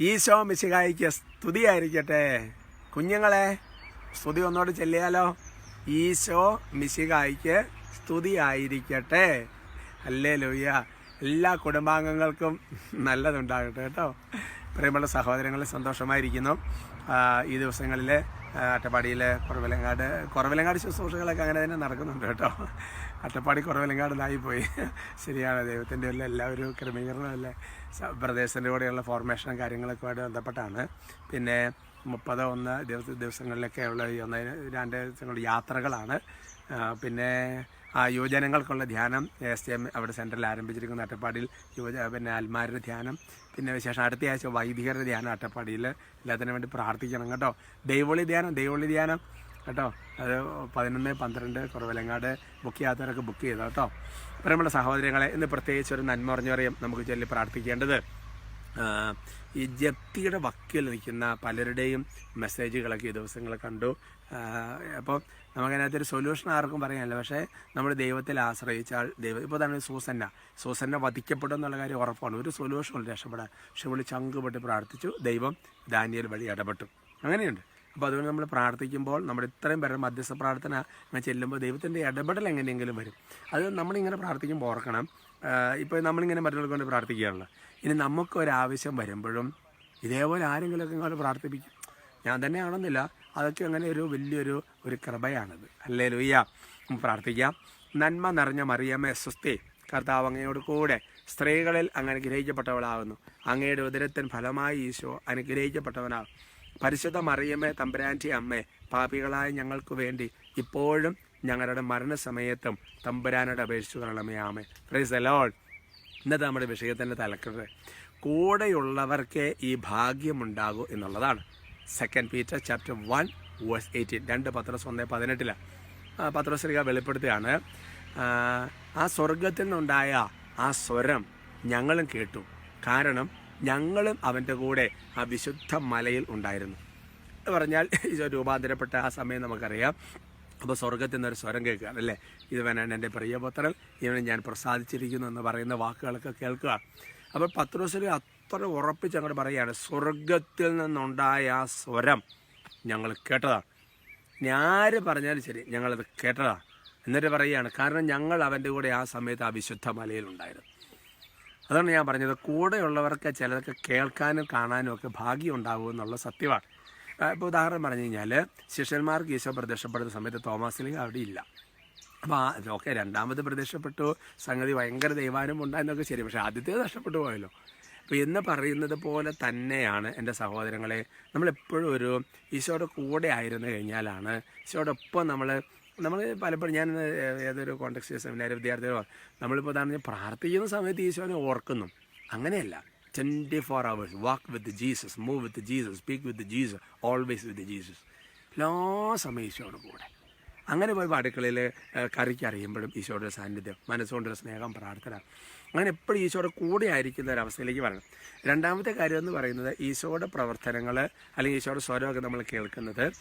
ഈശോ മിശിഹായിക്ക് സ്തുതിയായിരിക്കട്ടെ. കുഞ്ഞുങ്ങളെ സ്തുതി ഒന്നോട് ചെല്ലിയാലോ? ഈശോ മിശിഹായിക്ക് സ്തുതിയായിരിക്കട്ടെ. അല്ലേ ലൂയ്യ എല്ലാ കുടുംബാംഗങ്ങൾക്കും നല്ലതുണ്ടാകട്ടെ കേട്ടോ. പ്രിയമുള്ള സഹോദരങ്ങളെ സന്തോഷമായിരിക്കുന്നു. ഈ ദിവസങ്ങളിൽ അട്ടപ്പാടിയിലെ കുറവിലങ്ങാട് കുറവിലങ്ങാട് ശുശ്രൂഷകളൊക്കെ അങ്ങനെ തന്നെ നടക്കുന്നുണ്ട് കേട്ടോ. അട്ടപ്പാടി കുറവിലങ്ങാടിലായി പോയി. ശരിയാണ് ദൈവത്തിന്റെ ഉള്ള എല്ലാവരും ക്രമീകരണമല്ലേ പ്രദേശത്തിന്റെ കൂടെയുള്ള ഫോർമേഷനും കാര്യങ്ങളൊക്കെ ആയിട്ട് ബന്ധപ്പെട്ടാണ്. പിന്നെ മുപ്പത് ഒന്ന് ദിവസ ദിവസങ്ങളിലൊക്കെ ഉള്ള ഈ ഒന്ന് രണ്ട് ദിവസങ്ങളുടെ യാത്രകളാണ്. പിന്നെ ആ യുവജനങ്ങൾക്കുള്ള ധ്യാനം എസ് എം അവിടെ സെന്ററിൽ ആരംഭിച്ചിരിക്കുന്ന അട്ടപ്പാടിയിൽ യുവജ പിന്നെ അൽമാരുടെ ധ്യാനം പിന്നെ വിശേഷം അടുത്ത ആഴ്ച വൈദികരുടെ ധ്യാനം അട്ടപ്പാടിയിൽ. എല്ലാത്തിനും വേണ്ടി പ്രാർത്ഥിക്കണം കേട്ടോ. ദൈവളി ധ്യാനം ദൈവളി ധ്യാനം കേട്ടോ. അത് പതിനൊന്ന് പന്ത്രണ്ട് കുറവിലങ്ങാട് ബുക്ക് ചെയ്യാത്തവരൊക്കെ ബുക്ക് ചെയ്തോ കേട്ടോ. അപ്പോൾ നമ്മുടെ സഹോദരങ്ങളെ ഇന്ന് പ്രത്യേകിച്ച് ഒരു നന്മ പറഞ്ഞു പറയും നമുക്ക് ചൊല്ലി പ്രാർത്ഥിക്കേണ്ടത് ഈ ജപ്തിയുടെ വക്കിൽ നിൽക്കുന്ന പലരുടെയും മെസ്സേജുകളൊക്കെ ഈ ദിവസങ്ങൾ കണ്ടു. അപ്പോൾ നമുക്കതിനകത്തൊരു സൊല്യൂഷൻ ആർക്കും പറയാനില്ല. പക്ഷേ നമ്മൾ ദൈവത്തിൽ ആശ്രയിച്ചാൽ ദൈവം ഇപ്പോൾ തന്നെ സൂസന്ന സൂസന്ന വധിക്കപ്പെടും എന്നുള്ള കാര്യം ഉറപ്പാണ്. ഒരു സൊല്യൂഷനും രക്ഷപ്പെടാൻ. പക്ഷെ വിളി ചങ്കുപെട്ട് പ്രാർത്ഥിച്ചു ദൈവം ദാനിയൽ വഴി ഇടപെട്ടു. അങ്ങനെയുണ്ട്. അപ്പോൾ അതുകൊണ്ട് നമ്മൾ പ്രാർത്ഥിക്കുമ്പോൾ നമ്മൾ ഇത്രയും പേരുടെ മധ്യസ്ഥ പ്രാർത്ഥന അങ്ങനെ ചെല്ലുമ്പോൾ ദൈവത്തിന്റെ ഇടപെടൽ എങ്ങനെയെങ്കിലും വരും. അത് നമ്മളിങ്ങനെ പ്രാർത്ഥിക്കുമ്പോൾ ഓർക്കണം. ഇപ്പോൾ നമ്മളിങ്ങനെ മറ്റുള്ളവർക്ക് വേണ്ടി പ്രാർത്ഥിക്കുകയാണല്ലോ. ഇനി നമുക്കൊരാവശ്യം വരുമ്പോഴും ഇതേപോലെ ആരെങ്കിലുമൊക്കെ ഇങ്ങോട്ട് പ്രാർത്ഥിപ്പിക്കും. ഞാൻ തന്നെ ആണെന്നില്ല അതൊക്കെ അങ്ങനെ ഒരു വലിയൊരു ഒരു കൃപയാണത്. അല്ലേ ലൂയ്യ പ്രാർത്ഥിക്കാം. നന്മ നിറഞ്ഞ മറിയമ്മേ സ്വസ്തി. കർത്താവ് അങ്ങയോട് കൂടെ സ്ത്രീകളിൽ അങ്ങ് അനുഗ്രഹിക്കപ്പെട്ടവളാകുന്നു അങ്ങയുടെ ഉദരത്തിൻ ഫലമായി ഈശോ അനുഗ്രഹിക്കപ്പെട്ടവനാകും. പരിശുദ്ധ മറിയമ്മേ തമ്പുരാന്റെ അമ്മേ പാപികളായ ഞങ്ങൾക്ക് വേണ്ടി ഇപ്പോഴും ഞങ്ങളുടെ മരണസമയത്തും തമ്പുരാനോട് അപേക്ഷിച്ചു കൊള്ളമേ ആമേ പ്രൈസ് ലോഡ് ഇന്നത്തെ നമ്മുടെ വിഷയത്തിന്റെ തലക്കെട്ട്. കൂടെയുള്ളവർക്ക് ഈ ഭാഗ്യമുണ്ടാകൂ എന്നുള്ളതാണ്. Second Peter chapter one verse eighteen രണ്ട് പത്രോസ് ഒന്ന് പതിനെട്ടിലാണ് പത്രശ്രീക വെളിപ്പെടുത്തുകയാണ്. ആ, സ്വർഗത്തിൽ നിന്നുണ്ടായ ആ സ്വരം ഞങ്ങളും കേട്ടു. കാരണം ഞങ്ങളും അവന്റെ കൂടെ ആ വിശുദ്ധ മലയിൽ ഉണ്ടായിരുന്നു. എന്ന് പറഞ്ഞാൽ രൂപാന്തരപ്പെട്ട ആ സമയം നമുക്കറിയാം. അപ്പോൾ സ്വർഗത്തിൽ നിന്നൊരു സ്വരം കേൾക്കുകയാണ് അല്ലേ? ഇതുവനാണ് എന്റെ പ്രിയപുത്രൻ ഇവനെ ഞാൻ പ്രസാദിച്ചിരിക്കുന്നു എന്ന് പറയുന്ന വാക്കുകളൊക്കെ കേൾക്കുക. അപ്പോൾ പത്രോസിന് അത്ര ഉറപ്പിച്ച് അങ്ങോട്ട് പറയുകയാണ് സ്വർഗത്തിൽ നിന്നുണ്ടായ ആ സ്വരം ഞങ്ങൾ കേട്ടതാണ്. ഇനി പറഞ്ഞാലും ശരി ഞങ്ങളത് കേട്ടതാണ്. എന്നിട്ട് പറയുകയാണ് കാരണം ഞങ്ങൾ അവന്റെ കൂടെ ആ സമയത്ത് ആ വിശുദ്ധ മലയിലുണ്ടായിരുന്നു. അതാണ് ഞാൻ പറഞ്ഞത് കൂടെയുള്ളവർക്ക് ചിലതൊക്കെ കേൾക്കാനും കാണാനും ഒക്കെ ഭാഗ്യം ഉണ്ടാകുമെന്നുള്ള സത്യമാണ്. ഇപ്പോൾ ഉദാഹരണം പറഞ്ഞു കഴിഞ്ഞാൽ ശിഷ്യന്മാർക്ക് ഈശോ പ്രത്യക്ഷപ്പെടുന്ന സമയത്ത് തോമാസിലേക്ക് അവിടെ ഇല്ല. അപ്പോൾ ഓക്കെ രണ്ടാമത് പ്രത്യക്ഷപ്പെട്ടു. സംഗതി ഭയങ്കര ദൈവാനും ഉണ്ടായെന്നൊക്കെ ശരി പക്ഷേ ആദ്യത്തേത് നഷ്ടപ്പെട്ടു പോയല്ലോ. അപ്പോൾ എന്ന് പറയുന്നത് പോലെ തന്നെയാണ് എന്റെ സഹോദരങ്ങളെ നമ്മളെപ്പോഴും ഒരു ഈശോയുടെ കൂടെ ആയിരുന്നു കഴിഞ്ഞാലാണ് ഈശോടൊപ്പം നമ്മൾ നമ്മൾ പലപ്പോഴും ഞാൻ ഏതൊരു കോൺടെക്സ്റ്റ് സെമിനാർ വിദ്യാർത്ഥികളോ നമ്മളിപ്പോൾ ഉദാഹരണം പ്രാർത്ഥിക്കുന്ന സമയത്ത് ഈശോനെ ഓർക്കുന്നു. അങ്ങനെയല്ല. Twenty four hours walk with Jesus move with Jesus speak with Jesus always with Jesus എല്ലാ സമയം ഈശോയുടെ കൂടെ. അങ്ങനെ പോയി അടുക്കളയിൽ കറിക്ക് അറിയുമ്പോഴും ഈശോയുടെ സാന്നിധ്യം മനസ്സുകൊണ്ടൊരു സ്നേഹം പ്രാർത്ഥന. അങ്ങനെ എപ്പോഴും ഈശോയുടെ കൂടെ ആയിരിക്കുന്ന ഒരവസ്ഥയിലേക്ക് വരണം. രണ്ടാമത്തെ കാര്യം എന്ന് പറയുന്നത് ഈശോയുടെ പ്രവർത്തനങ്ങൾ അല്ലെങ്കിൽ ഈശോയുടെ സ്വരമൊക്കെ നമ്മൾ കേൾക്കുന്നത്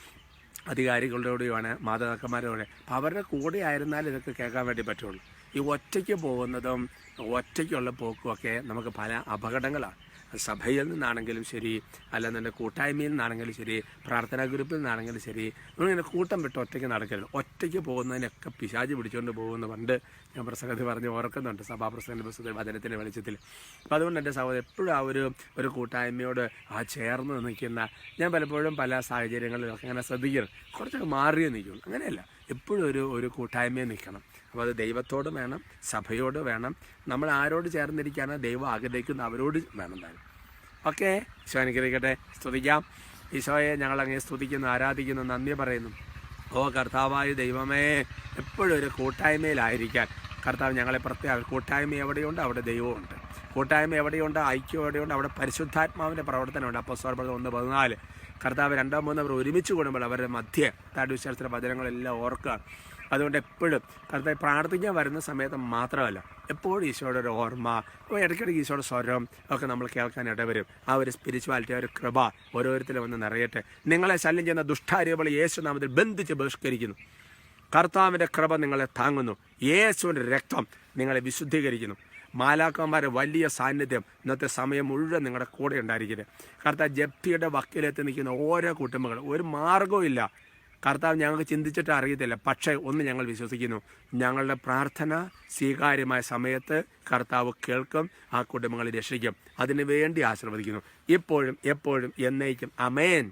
അധികാരികളുടെയോടെയാണ് മാതാപിതാക്കന്മാരോടെ അപ്പം അവരുടെ കൂടെ ആയിരുന്നാൽ ഇതൊക്കെ കേൾക്കാൻ വേണ്ടി പറ്റുള്ളൂ. ഈ ഒറ്റയ്ക്ക് പോകുന്നതും ഒറ്റയ്ക്കുള്ള പോക്കുമൊക്കെ നമുക്ക് പല അപകടങ്ങളാണ്. സഭയിൽ നിന്നാണെങ്കിലും ശരി അല്ലെന്നുണ്ടെങ്കിൽ കൂട്ടായ്മയിൽ നിന്നാണെങ്കിലും ശരി പ്രാർത്ഥനാ ഗ്രൂപ്പിൽ നിന്നാണെങ്കിലും ശരി നമ്മളിങ്ങനെ കൂട്ടം വിട്ട് ഒറ്റയ്ക്ക് നടക്കരുത്. ഒറ്റയ്ക്ക് പോകുന്നതിനൊക്കെ പിശാജ് പിടിച്ചുകൊണ്ട് പോകുന്ന പണ്ട് ഞാൻ പ്രസംഗത്തിൽ പറഞ്ഞ് ഓർക്കുന്നുണ്ട് സഭാപ്രസംഗ പുസ്തകത്തിൽ വചനത്തിന്റെ വെളിച്ചത്തിൽ. അപ്പോൾ അതുകൊണ്ട് എന്റെ സഹോദരൻ എപ്പോഴും ആ ഒരു ഒരു കൂട്ടായ്മയോട് ആ ചേർന്ന് നിൽക്കുന്ന ഞാൻ പലപ്പോഴും പല സാഹചര്യങ്ങളിലൊക്കെ അങ്ങനെ ശ്രദ്ധിക്കണം കുറച്ചൊക്കെ മാറിയേ നിൽക്കും അങ്ങനെയല്ല. എപ്പോഴും ഒരു ഒരു കൂട്ടായ്മയെ നിൽക്കണം. അപ്പോൾ അത് ദൈവത്തോട് വേണം സഭയോട് വേണം. നമ്മൾ ആരോട് ചേർന്നിരിക്കാനോ ദൈവം ആഗ്രഹിക്കുന്ന അവരോട് വേണം താനും ഓക്കെ ഈശോ അനുഗ്രഹിക്കട്ടെ. സ്തുതിക്കാം. ഈശോയെ ഞങ്ങളങ്ങനെ സ്തുതിക്കുന്നു ആരാധിക്കുന്നു നന്ദി പറയുന്നു. ഓ കർത്താവായ ദൈവമേ എപ്പോഴും ഒരു കൂട്ടായ്മയിലായിരിക്കാൻ. കർത്താവ് ഞങ്ങളെ പ്രത്യേക കൂട്ടായ്മ എവിടെയുണ്ട്? അവിടെ ദൈവമുണ്ട് കൂട്ടായ്മ എവിടെയുണ്ട്? ഐക്യം എവിടെയുണ്ട്? അവിടെ പരിശുദ്ധാത്മാവിന്റെ പ്രവർത്തനമുണ്ട്. അപ്പോൾ സ്വർബന്ധം ഒന്ന് പതിനാല്. കർത്താവ് രണ്ടോ മൂന്നോ അവർ ഒരുമിച്ച് കൂടുമ്പോൾ അവരുടെ മധ്യ താടുവിശ്വാസത്തിലെ വചനങ്ങളെല്ലാം ഓർക്കുക. അതുകൊണ്ട് എപ്പോഴും കർത്താവ് പ്രാർത്ഥിക്കാൻ വരുന്ന സമയത്ത് മാത്രമല്ല എപ്പോഴും ഈശോയുടെ ഒരു ഓർമ്മ ഇടയ്ക്കിടയ്ക്ക് ഈശോയുടെ സ്വരം ഒക്കെ നമ്മൾ കേൾക്കാൻ ഇടവരും. ആ ഒരു സ്പിരിച്വാലിറ്റി ആ ഒരു കൃപ ഓരോരുത്തരും വന്ന് നിറയട്ടെ. നിങ്ങളെ ശല്യം ചെയ്യുന്ന ദുഷ്ടാരൂപളെ യേശു നാമത്തിൽ ബന്ധിച്ച് ബഹിഷ്കരിക്കുന്നു. കർത്താവിന്റെ കൃപ നിങ്ങളെ താങ്ങുന്നു. യേശുവിന്റെ രക്തം നിങ്ങളെ വിശുദ്ധീകരിക്കുന്നു. മാലാക്കന്മാരെ വലിയ സാന്നിധ്യം ഇന്നത്തെ സമയം മുഴുവൻ നിങ്ങളുടെ കൂടെ ഉണ്ടായിരിക്കരുത് കർത്താവ് ജപ്തിയുടെ വക്കിലെത്തി നിൽക്കുന്ന ഓരോ കുടുംബങ്ങൾ ഒരു മാർഗവും കർത്താവ് ഞങ്ങൾക്ക് ചിന്തിച്ചിട്ട് അറിയത്തില്ല. പക്ഷേ ഒന്ന് ഞങ്ങൾ വിശ്വസിക്കുന്നു. ഞങ്ങളുടെ പ്രാർത്ഥന സ്വീകാര്യമായ സമയത്ത് കർത്താവ് കേൾക്കും ആ കുടുംബങ്ങളെ രക്ഷിക്കും. അതിനു വേണ്ടി ആശീർവദിക്കുന്നു. ഇപ്പോഴും എപ്പോഴും എന്നേക്കും. അമേൻ